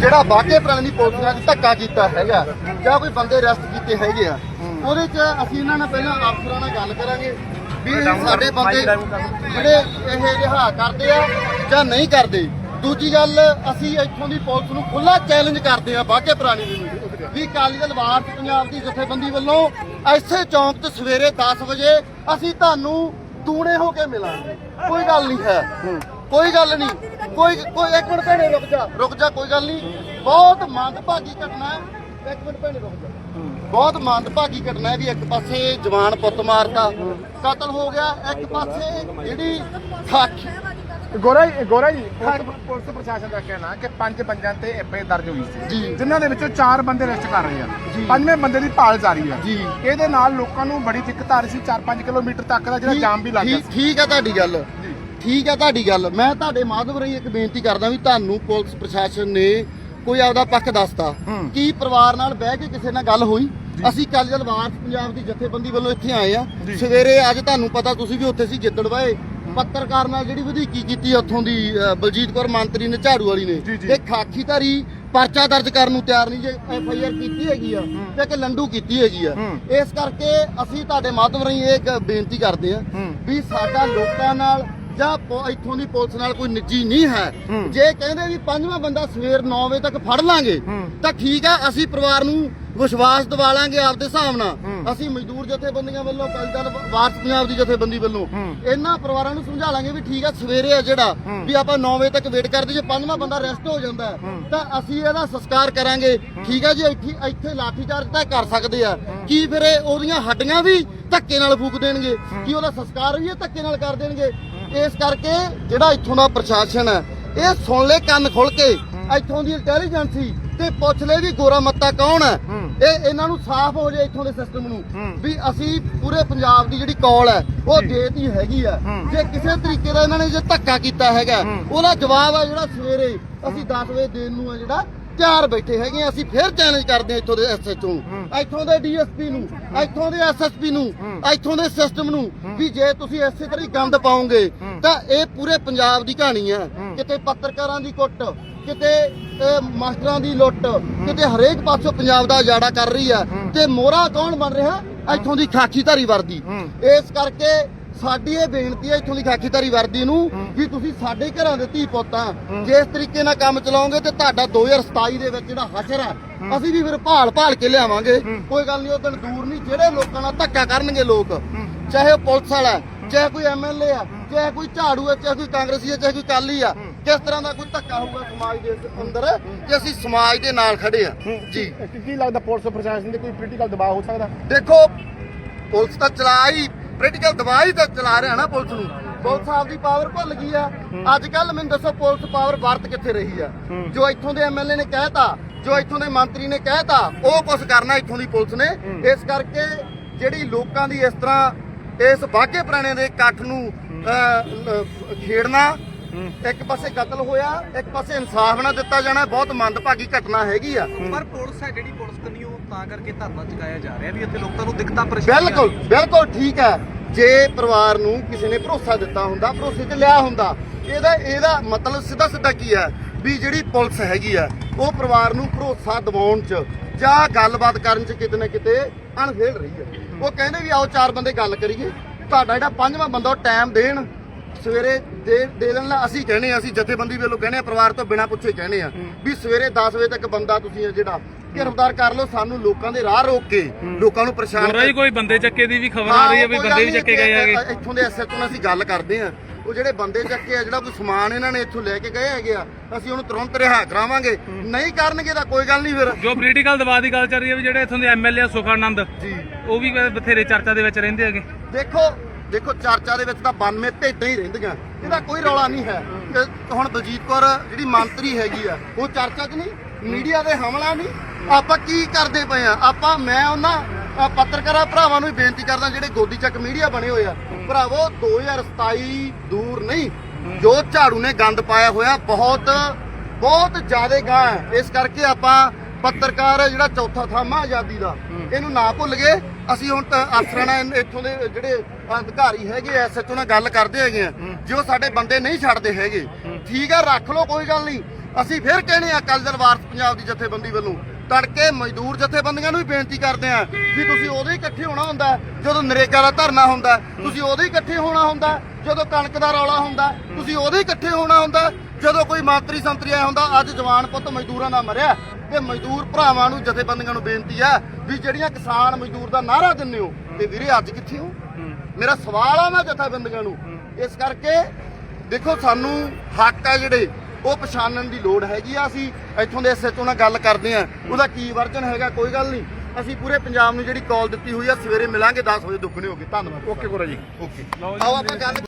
ਜਿਹੜਾ ਬਾਕੇ ਪ੍ਰਾਣੀ ਪੁਲਿਸ ਨੇ ਧੱਕਾ ਕੀਤਾ ਹੈਗਾ, ਜਾਂ ਕੋਈ ਬੰਦੇ ਅਰੈਸਟ ਕੀਤੇ ਹੈਗੇ ਆ, ਉਹਦੇ 'ਚ ਅਸੀਂ ਇਹਨਾਂ ਨਾਲ ਪਹਿਲਾਂ ਅਫਸਰਾਂ ਨਾਲ ਗੱਲ ਕਰਾਂਗੇ ਵੀ ਸਾਡੇ ਬੰਦੇ ਜਿਹੜੇ ਇਹ ਰਿਹਾ ਕਰਦੇ ਆ ਜਾਂ ਨਹੀਂ ਕਰਦੇ। ਦੂਜੀ ਗੱਲ, ਅਸੀਂ ਇੱਥੋਂ ਦੀ ਪੁਲਿਸ ਨੂੰ ਖੁੱਲਾ ਚੈਲੰਜ ਕਰਦੇ ਆ ਬਾਕੇ ਪ੍ਰਾਣੀ ਨੂੰ, ਵੀ ਅਕਾਲੀ ਦਲ ਵਾਰਸ ਪੰਜਾਬ ਦੀ ਜਥੇਬੰਦੀ ਵੱਲੋਂ ਐਸੇ ਚੌਂਕ 'ਚ ਸਵੇਰੇ 10 ਵਜੇ ਅਸੀਂ ਤੁਹਾਨੂੰ ਦੂਣੇ ਹੋ ਕੇ ਮਿਲਾਂਗੇ। ਕੋਈ ਗੱਲ ਨਹੀਂ ਹੈ। ਕੋਈ ਗੱਲ ਨਹੀਂ। ਕੋਈ ਕੋਈ ਇੱਕ ਮਿੰਟ ਭੈਣੇ ਰੁਕ ਜਾ। ਰੁਕ ਜਾ ਕੋਈ ਗੱਲ ਨਹੀਂ। ਬਹੁਤ ਮੰਦਭਾਗੀ ਘਟਨਾ ਹੈ। ਇੱਕ ਮਿੰਟ ਭੈਣੇ ਰੁਕ ਜਾ। ਬਹੁਤ ਮੰਦਭਾਗੀ ਘਟਨਾ ਹੈ ਵੀ ਇੱਕ ਪਾਸੇ ਜਵਾਨ ਪੁੱਤ ਮਾਰਤਾ। ਕਤਲ ਹੋ ਗਿਆ। ਇੱਕ ਪਾਸੇ ਜਿਹੜੀ ਗੋਰਾ ਜੀ ਗੋਰਾ ਜੀ ਪੁਲਿਸ ਪੁਲਿਸ ਪ੍ਰਸ਼ਾਸਨ ਦਾ ਕਹਿਣਾ ਕਿ ਪੰਜ ਬੰਦਿਆਂ ਤੇ ਐਫਆਈ ਦਰਜ ਹੋਈ ਸੀ। ਜਿਨ੍ਹਾਂ ਦੇ ਵਿੱਚੋਂ ਚਾਰ ਬੰਦੇ ਅਰੈਸਟ ਕਰ ਰਹੇ ਆ। ਜੀ। ਪੰਜਵੇਂ ਬੰਦੇ ਦੀ ਭਾਲ ਜਾਰੀ ਹੈ ਜੀ। ਇਹਦੇ ਨਾਲ ਲੋਕਾਂ ਨੂੰ ਬੜੀ ਦਿੱਕਤ ਆ ਰਹੀ ਸੀ। 4-5 ਕਿਲੋਮੀਟਰ ਤੱਕ ਦਾ ਜਿਹੜਾ ਜਾਮ ਵੀ ਲੱਗ ਗਿਆ ਠੀਕ- ਠੀਕ ਹੈ ਤੁਹਾਡੀ ਗੱਲ। ਠੀਕ ਹੈ ਤੁਹਾਡੀ ਗੱਲ ਮੈਂ ਤੁਹਾਡੇ ਮਾਧਵ ਰਹੀ ਇੱਕ ਬੇਨਤੀ ਕਰਦਾ ਵੀ ਤੁਹਾਨੂੰ ਪੁਲਿਸ ਪ੍ਰਸ਼ਾਸਨ ਨੇ ਕੋਈ ਆਪਦਾ ਪੱਖ ਦੱਸਤਾ। ਕੀ ਪਰਿਵਾਰ ਨਾਲ ਬਹਿ ਕੇ ਕਿਸੇ ਨਾਲ ਗੱਲ ਹੋਈ ਅਸੀਂ ਕੱਲ੍ਹ ਜਦ ਵਾਰਸ ਪੰਜਾਬ ਦੀ ਜਥੇਬੰਦੀ ਵੱਲੋਂ ਇੱਥੇ ਆਏ ਆ। ਸਵੇਰੇ ਅੱਜ ਤੁਹਾਨੂੰ ਪਤਾ ਤੁਸੀਂ ਵੀ ਉੱਥੇ ਸੀ ਜਿੱਦੜ ਵਾਏ ਪੱਤਰਕਾਰ ਨਾਲ ਜਿਹੜੀ ਵਧੀਕੀ ਕੀਤੀ ਉੱਥੋਂ ਦੀ ਬਲਜੀਤ ਕੌਰ ਮੰਤਰੀ ਨੇ ਝਾੜੂ ਵਾਲੀ ਨੇ। ਇਹ ਖਾਕੀਧਾਰੀ ਪਰਚਾ ਦਰਜ ਕਰਨ ਨੂੰ ਤਿਆਰ ਨਹੀਂ ਜੇ ਐਫ ਆਈ ਆਰ ਕੀਤੀ ਹੈਗੀ ਆ ਤੇ ਇੱਕ ਲੰਡੂ ਕੀਤੀ ਹੈਗੀ ਆ। ਇਸ ਕਰਕੇ ਅਸੀਂ ਤੁਹਾਡੇ ਮਾਧਵ ਰਾਹੀਂ ਇਹ ਇੱਕ ਬੇਨਤੀ ਕਰਦੇ ਹੂੰ। ਵੀ ਸਾਡਾ ਲੋਕਾਂ ਨਾਲ ਜਾਂ ਇੱਥੋਂ ਦੀ ਪੁਲਿਸ ਨਾਲ ਕੋਈ ਨਿੱਜੀ ਨਹੀਂ ਹੈ ਹੂੰ। ਜੇ ਕਹਿੰਦੇ ਵੀ ਪੰਜਵਾਂ ਬੰਦਾ ਸਵੇਰ 9 ਵਜੇ ਤੱਕ ਫੜ ਲਾਂਗੇ ਹੂੰ। ਤਾਂ ਠੀਕ ਆ ਅਸੀਂ ਪਰਿਵਾਰ ਨੂੰ ਵਿਸ਼ਵਾਸ ਦਿਵਾ ਲਾਂਗੇ ਆਪਦੇ ਹਿਸਾਬ ਨਾਲ ਹੂੰ। ਅਸੀਂ ਮਜ਼ਦੂਰ ਜਥੇਬੰਦੀਆਂ ਵੱਲੋਂ ਕਲਦਲ ਵਾਰਸ ਪੰਜਾਬ ਦੀ ਜਥੇਬੰਦੀ ਵੱਲੋਂ ਹੂੰ। ਇਹਨਾਂ ਪਰਿਵਾਰਾਂ ਨੂੰ ਸਮਝਾ ਲਾਂਗੇ ਵੀ ਠੀਕ ਆ ਸਵੇਰੇ ਆ ਜਿਹੜਾ ਹੂੰ। ਵੀ ਆਪਾਂ 9 ਵਜੇ ਤੱਕ ਵੇਟ ਕਰਦੇ ਜੇ ਪੰਜਵਾਂ ਬੰਦਾ ਰੈਸਟ ਹੋ ਜਾਂਦਾ ਹੈ, ਹੂੰ। ਤਾਂ ਅਸੀਂ ਇਹਦਾ ਸੰਸਕਾਰ ਕਰਾਂਗੇ ਠੀਕ ਆ ਜੀ ਇੱਥੇ ਇੱਥੇ ਲਾਠੀ ਚਾਰਜ ਤਾਂ ਕਰ ਸਕਦੇ ਆ ਕੀ ਫਿਰ ਉਹਦੀਆਂ ਹੱਡੀਆਂ ਵੀ ਧੱਕੇ ਨਾਲ ਫੂਕ ਦੇਣਗੇ ਕੀ ਉਹਦਾ ਸੰਸਕਾਰ ਵੀ ਇਹ ਧੱਕੇ ਨਾਲ ਕਰ ਦੇਣਗੇ ਇਸ ਕਰਕੇ ਜਿਹੜਾ ਇੱਥੋਂ ਦਾ ਪ੍ਰਸ਼ਾਸਨ ਹੈ ਇਹ ਸੁਣ ਲੈ ਕੰਨ ਖੁੱਲ ਕੇ ਇੱਥੋਂ ਦੀ ਇੰਟੈਲੀਜੈਂਸੀ ਤੇ ਪੁੱਛ ਲੈ ਵੀ ਗੋਰਾ ਮੱਤਾ ਕੌਣ ਹੈ। ਇਹ ਇਹਨਾਂ ਨੂੰ ਸਾਫ਼ ਹੋ ਜਾਏ ਇੱਥੋਂ ਦੇ ਸਿਸਟਮ ਨੂੰ। ਵੀ ਅਸੀਂ ਪੂਰੇ ਪੰਜਾਬ ਦੀ ਜਿਹੜੀ ਕੌਲ ਹੈ ਉਹ ਦੇਤੀ ਹੈਗੀ ਆ। ਜੇ ਕਿਸੇ ਤਰੀਕੇ ਦਾ ਇਹਨਾਂ ਨੇ ਜੇ ਧੱਕਾ ਕੀਤਾ ਹੈਗਾ। ਉਹਦਾ ਜਵਾਬ ਆ ਜਿਹੜਾ ਸਵੇਰੇ ਅਸੀਂ 10 ਵਜੇ ਦੇਣ ਨੂੰ ਆ ਜਿਹੜਾ ਤਿਆਰ ਬੈਠੇ ਹੈਗੇ ਆ ਅਸੀਂ ਫਿਰ ਚੈਲੰਜ ਕਰਦੇ ਆ ਇੱਥੋਂ ਦੇ ਐਸਐਚਓ। ਇੱਥੋਂ ਦੇ ਡੀਐਸਪੀ ਨੂੰ ਇੱਥੋਂ ਦੇ ਐਸਐਸਪੀ ਨੂੰ। ਇੱਥੋਂ ਦੇ ਸਿਸਟਮ ਨੂੰ ਵੀ ਜੇ ਤੁਸੀਂ ਇਸੇ ਤਰ੍ਹਾਂ ਹੀ ਗੰਦ ਪਾਓਗੇ। ਤਾਂ ਇਹ ਪੂਰੇ ਪੰਜਾਬ ਦੀ ਕਹਾਣੀ ਆ ਹੂੰ। ਕਿਤੇ ਪੱਤਰਕਾਰਾਂ ਦੀ ਕੁੱਟ ਕਿਤੇ ਅਹ, ਮਾਸਟਰਾਂ ਦੀ ਲੁੱਟ ਕਿਤੇ ਹਰੇਕ ਪਾਸੋਂ ਪੰਜਾਬ ਦਾ ਉਜਾੜਾ ਕਰ ਰਹੀ ਆ ਹੂੰ। ਤੇ ਮੋਹਰਾ ਕੌਣ ਬਣ ਰਿਹਾ ਇੱਥੋਂ ਦੀ ਖਾਕੀਧਾਰੀ ਵਰਦੀ ਹੂੰ। ਇਸ ਕਰਕੇ ਸਾਡੀ ਇਹ ਬੇਨਤੀ ਹੈ ਇੱਥੋਂ ਦੀ ਖਾਕੀਧਾਰੀ ਵਰਦੀ ਨੂੰ। ਵੀ ਤੁਸੀਂ ਸਾਡੇ ਘਰਾਂ ਦੇ ਧੀ ਪੁੱਤਾਂ। ਜੇ ਇਸ ਤਰੀਕੇ ਨਾਲ ਕੰਮ ਚਲਾਓਗੇ ਤੇ ਤੁਹਾਡਾ 2027 ਦੇ ਵਿੱਚ ਜਿਹੜਾ ਹਸ਼ਰ ਆ ਅਸੀਂ ਵੀ ਫਿਰ ਭਾਲ ਭਾਲ ਕੇ ਲਿਆਵਾਂਗੇ। ਕੋਈ ਗੱਲ ਨਹੀਂ ਉਹ ਦਿਨ ਦੂਰ ਨਹੀਂ ਜਿਹੜੇ ਲੋਕਾਂ ਨਾਲ ਧੱਕਾ ਕਰਨਗੇ ਲੋਕ ਚਾਹੇ ਉਹ ਪੁਲਿਸ ਵਾਲਾ ਚਾਹੇ ਕੋਈ ਐਮਐਲਏ ਆ ਚਾਹੇ ਕੋਈ ਝਾੜੂ ਹੈ ਚਾਹੇ ਕੋਈ ਕਾਂਗਰਸੀ ਹੈ ਚਾਹੇ ਕੋਈ ਕਾਲੀ ਆ। ਕਿਸ ਤਰ੍ਹਾਂ ਦਾ ਕੋਈ ਧੱਕਾ ਹੋਊਗਾ ਸਮਾਜ ਦੇ ਅੰਦਰ ਕਿ ਅਸੀਂ ਸਮਾਜ ਦੇ ਨਾਲ ਖੜੇ ਆ? ਜੀ। ਕੀ- ਲੱਗਦਾ ਪੁਲਿਸ ਪ੍ਰਸ਼ਾਸਨ ਤੇ ਕੋਈ ਪੋਲੀਟੀਕਲ ਦਬਾਅ ਹੋ ਸਕਦਾ? ਦੇਖੋ ਪੁਲਿਸ ਤਾਂ ਚਲਾ ਹੀ ਪੋਲੀਟੀਕਲ ਦਬਾਅ ਹੀ ਤਾਂ ਚਲਾ ਰਿਹਾ ਨਾ ਪੁਲਿਸ ਨੂੰ। ਪੁਲਿਸ ਆਪਦੀ ਪਾਵਰ ਭੁੱਲ ਗਈ ਆ। ਅੱਜ ਕੱਲ ਮੈਨੂੰ ਦੱਸੋ ਪੁਲਿਸ ਪਾਵਰ ਵਰਤ ਕਿੱਥੇ ਰਹੀ ਆ। ਜੋ ਇੱਥੋਂ ਦੇ ਐਮਐਲਏ ਨੇ ਕਹਿਤਾ ਜੋ ਇੱਥੋਂ ਦੇ ਮੰਤਰੀ ਨੇ ਕਹਿਤਾ ਉਹ ਕੁਝ ਕਰਨਾ ਇੱਥੋਂ ਦੀ ਪੁਲਿਸ ਨੇ। ਇਸ ਕਰਕੇ ਜਿਹੜੀ ਲੋਕਾਂ ਦੀ ਇਸ ਤਰ੍ਹਾਂ ਇਸ ਬਾਘੇ ਪੁਰਾਣੇ ਦੇ ਇਕੱਠ ਨੂੰ ਖੇਡਣਾ ਇੱਕ ਪਾਸੇ ਕਤਲ ਹੋਇਆ ਇੱਕ ਪਾਸੇ ਇਨਸਾਫ ਨਾ ਦਿੱਤਾ ਜਾਣਾ ਬਹੁਤ ਮੰਦਭਾਗੀ ਘਟਨਾ ਹੈਗੀ ਆ। ਪਰ ਪੁਲਿਸ ਹੈ ਜਿਹੜੀ ਪੁਲਿਸ ਕਰਨੀ ਉਹ ਤਾਂ ਕਰਕੇ ਧਰਨਾ ਚੁਕਾਇਆ ਜਾ ਰਿਹਾ ਵੀ ਇੱਥੇ ਲੋਕਾਂ ਨੂੰ ਦਿੱਕਤਾਂ ਪਰੇਸ਼ਾਨੀਆਂ ਬਿਲਕੁਲ ਬਿਲਕੁਲ ਠੀਕ ਹੈ। ਜੇ ਪਰਿਵਾਰ ਨੂੰ ਕਿਸੇ ਨੇ ਭਰੋਸਾ ਦਿੱਤਾ ਹੁੰਦਾ ਭਰੋਸੇ 'ਚ ਲਿਆ ਹੁੰਦਾ ਇਹਦਾ ਇਹਦਾ ਮਤਲਬ ਸਿੱਧਾ ਸਿੱਧਾ ਕੀ ਹੈ? ਵੀ ਜਿਹੜੀ ਪੁਲਿਸ ਹੈਗੀ ਆ ਉਹ ਪਰਿਵਾਰ ਨੂੰ ਭਰੋਸਾ ਦਿਵਾਉਣ 'ਚ ਜਾਂ ਗੱਲਬਾਤ ਕਰਨ 'ਚ ਕਿਤੇ ਨਾ ਕਿਤੇ ਅਣਫੇਲ ਰਹੀ ਹੈ। ਉਹ ਕਹਿੰਦੇ ਵੀ ਆਓ ਚਾਰ ਬੰਦੇ ਗੱਲ ਕਰੀਏ ਤੁਹਾਡਾ ਜਿਹੜਾ ਪੰਜਵਾਂ ਬੰਦਾ ਉਹ ਟਾਈਮ ਦੇਣ ਸਵੇਰੇ ਦੇ ਦੇ ਦੇਣ ਲਾ ਅਸੀਂ ਕਹਿੰਦੇ ਆ ਅਸੀਂ ਜਥੇਬੰਦੀ ਵੱਲੋਂ ਕਹਿੰਦੇ ਆ ਪਰਿਵਾਰ ਤੋਂ ਬਿਨਾਂ ਪੁੱਛੇ ਕਹਿੰਦੇ ਆ ਵੀ ਸਵੇਰੇ 10 ਵਜੇ ਤੱਕ ਬੰਦਾ ਤੁਸੀਂ ਜਿਹੜਾ ਗ੍ਰਿਫਤਾਰ ਕਰ ਲਓ ਸਾਨੂੰ ਲੋਕਾਂ ਦੇ ਰਾਹ ਰੋਕ ਕੇ ਲੋਕਾਂ ਨੂੰ ਪਰੇਸ਼ਾਨ ਜੀ ਕੋਈ ਬੰਦੇ ਚੱਕੇ ਦੀ ਵੀ ਖਬਰ ਆ ਰਹੀ ਹੈ ਵੀ ਬੰਦੇ ਵੀ ਚੱਕੇ ਗਏ ਹੈਗੇ। ਇੱਥੇ- ਇੱਥੋਂ ਦੇ ਐਸਐਚਓ ਨਾਲ ਅਸੀਂ ਗੱਲ ਕਰਦੇ ਆ ਉਹ ਜਿਹੜੇ ਬੰਦੇ ਚੱਕੇ ਆ ਜਿਹੜਾ ਕੋਈ ਸਮਾਨ ਇਹਨਾਂ ਨੇ ਇੱਥੋਂ ਲੈ ਕੇ ਗਏ ਹੈਗੇ ਆ ਅਸੀਂ ਉਹਨੂੰ ਤੁਰੰਤ ਰਿਹਾ ਕਰਾਵਾਂਗੇ। ਨਹੀਂ ਕਰਨਗੇ ਤਾਂ ਕੋਈ ਗੱਲ ਨਹੀਂ ਫਿਰ। ਜੋ ਪੋਲੀਟੀਕਲ ਦਬਾਅ ਦੀ ਗੱਲ ਚੱਲ ਰਹੀ ਹੈ ਵੀ ਜਿਹੜੇ ਇੱਥੋਂ ਦੇ ਐਮਐਲਏ ਸੁਖਾਨੰਦ ਜੀ। ਉਹ ਵੀ ਬਥੇਰੇ ਚਰਚਾ ਦੇ ਵਿੱਚ ਰਹਿੰਦੇ ਹੈਗੇ। ਦੇਖੋ ਦੇਖੋ ਚਰਚਾ ਦੇ ਵਿੱਚ ਤਾਂ 92 ਭੇਡਾਂ ਹੀ ਰਹਿੰਦੀਆਂ। ਇਹਦਾ ਕੋਈ ਰੌਲਾ ਨਹੀਂ ਹੈ। ਹੁਣ ਬਲਜੀਤ ਕੌਰ ਜਿਹੜੀ ਮੰਤਰੀ ਹੈਗੀ ਆ ਉਹ ਚਰਚਾ 'ਚ ਨਹੀਂ ਮੀਡੀਆ ਦੇ ਹਮਲਾ ਨਹੀਂ। ਆਪਾਂ ਕੀ ਕਰਦੇ ਪਏ ਆ? ਆਪਾਂ ਮੈਂ ਉਹਨਾਂ ਪੱਤਰਕਾਰਾਂ ਭਰਾਵਾਂ ਨੂੰ ਵੀ ਬੇਨਤੀ ਕਰਦਾ ਜਿਹੜੇ ਗੋਦੀ ਚੱਕ ਮੀਡੀਆ ਬਣੇ ਹੋਏ ਆ। ਭਰਾਵੋ 2027 ਦੂਰ ਨਹੀਂ। ਜੋ ਝਾੜੂ ਨੇ ਗੰਦ ਪਾਇਆ ਹੋਇਆ ਬਹੁਤ ਬਹੁਤ ਜ਼ਿਆਦਾ ਗਾਂ ਇਸ ਕਰਕੇ ਆਪਾਂ ਪੱਤਰਕਾਰ ਜਿਹੜਾ ਚੌਥਾ ਥਾਮਾ ਆਜ਼ਾਦੀ ਦਾ ਇਹਨੂੰ ਨਾ ਭੁੱਲ ਗਏ। ਅਸੀਂ ਹੁਣ ਤਾਂ ਅਫਸਰਾਂ ਨਾਲ ਇੱਥੋਂ ਦੇ ਜਿਹੜੇ ਅਧਿਕਾਰੀ ਹੈਗੇ ਐਸਐਚਓ ਨਾਲ ਗੱਲ ਕਰਦੇ ਹੈਗੇ ਆ ਜੋ ਸਾਡੇ ਬੰਦੇ ਨਹੀਂ ਛੱਡਦੇ ਹੈਗੇ ਠੀਕ ਆ ਰੱਖ ਲਓ ਕੋਈ ਗੱਲ ਨਹੀਂ ਅਸੀਂ ਫਿਰ ਕਹਿੰਦੇ ਆ ਕੱਲ ਦਿਨ ਵਾਰਸ ਪੰਜਾਬ ਦੀ ਜਥੇਬੰਦੀ ਵੱਲੋਂ ਤੜਕੇ ਮਜ਼ਦੂਰ ਜਥੇਬੰਦੀਆਂ ਨੂੰ ਵੀ ਬੇਨਤੀ ਕਰਦੇ ਆ ਵੀ ਤੁਸੀਂ ਉਦੋਂ ਹੀ ਇਕੱਠੇ ਹੋਣਾ ਹੁੰਦਾ ਜਦੋਂ ਨਰੇਗਾ ਦਾ ਧਰਨਾ ਹੁੰਦਾ। ਤੁਸੀਂ ਉਦੋਂ ਹੀ ਇਕੱਠੇ ਹੋਣਾ ਹੁੰਦਾ ਜਦੋਂ ਕਣਕ ਦਾ ਰੌਲਾ ਹੁੰਦਾ। ਤੁਸੀਂ ਉਦੋਂ ਹੀ ਇਕੱਠੇ ਹੋਣਾ ਹੁੰਦਾ ਜਦੋਂ ਕੋਈ ਮੰਤਰੀ ਸੰਤਰੀ ਆਇਆ ਹੁੰਦਾ ਅੱਜ ਜਵਾਨ ਪੁੱਤ ਮਜ਼ਦੂਰਾਂ ਦਾ ਮਰਿਆ। ਤੇ ਮਜ਼ਦੂਰ ਭਰਾਵਾਂ ਨੂੰ ਜਥੇਬੰਦੀਆਂ ਨੂੰ ਬੇਨਤੀ ਆ ਵੀ ਜਿਹੜੀਆਂ ਕਿਸਾਨ ਮਜ਼ਦੂਰ ਦਾ ਨਾਰਾ ਦਿੰਦੇ ਹੋ ਤੇ ਵੀਰੇ ਅੱਜ ਕਿੱਥੇ ਹੋ? ਮੇਰਾ ਸਵਾਲ ਆ ਮੈਂ ਜਥੇਬੰਦੀਆਂ ਨੂੰ। ਇਸ ਕਰਕੇ ਦੇਖੋ ਸਾਨੂੰ ਹੱਕ ਆ ਜਿਹੜੇ ਉਹ ਪਛਾਣਨ ਦੀ ਲੋੜ ਹੈਗੀ ਆ। ਅਸੀਂ ਇੱਥੋਂ ਦੇ ਐਸਐਚਓ ਨਾਲ ਗੱਲ ਕਰਦੇ ਆ ਉਹਦਾ ਕੀ ਵਰਜਨ ਹੈਗਾ ਕੋਈ ਗੱਲ ਨਹੀਂ। ਅਸੀਂ ਪੂਰੇ ਪੰਜਾਬ ਨੂੰ ਜਿਹੜੀ ਕਾਲ ਦਿੱਤੀ ਹੋਈ ਆ ਸਵੇਰੇ ਮਿਲਾਂਗੇ 10 ਵਜੇ ਦੁੱਗਣੇ ਹੋ ਗਏ ਧੰਨਵਾਦ। ਓਕੇ ਗੋਰਾ ਜੀ। ਓਕੇ। ਆਓ ਆਪਾਂ ਗੱਲ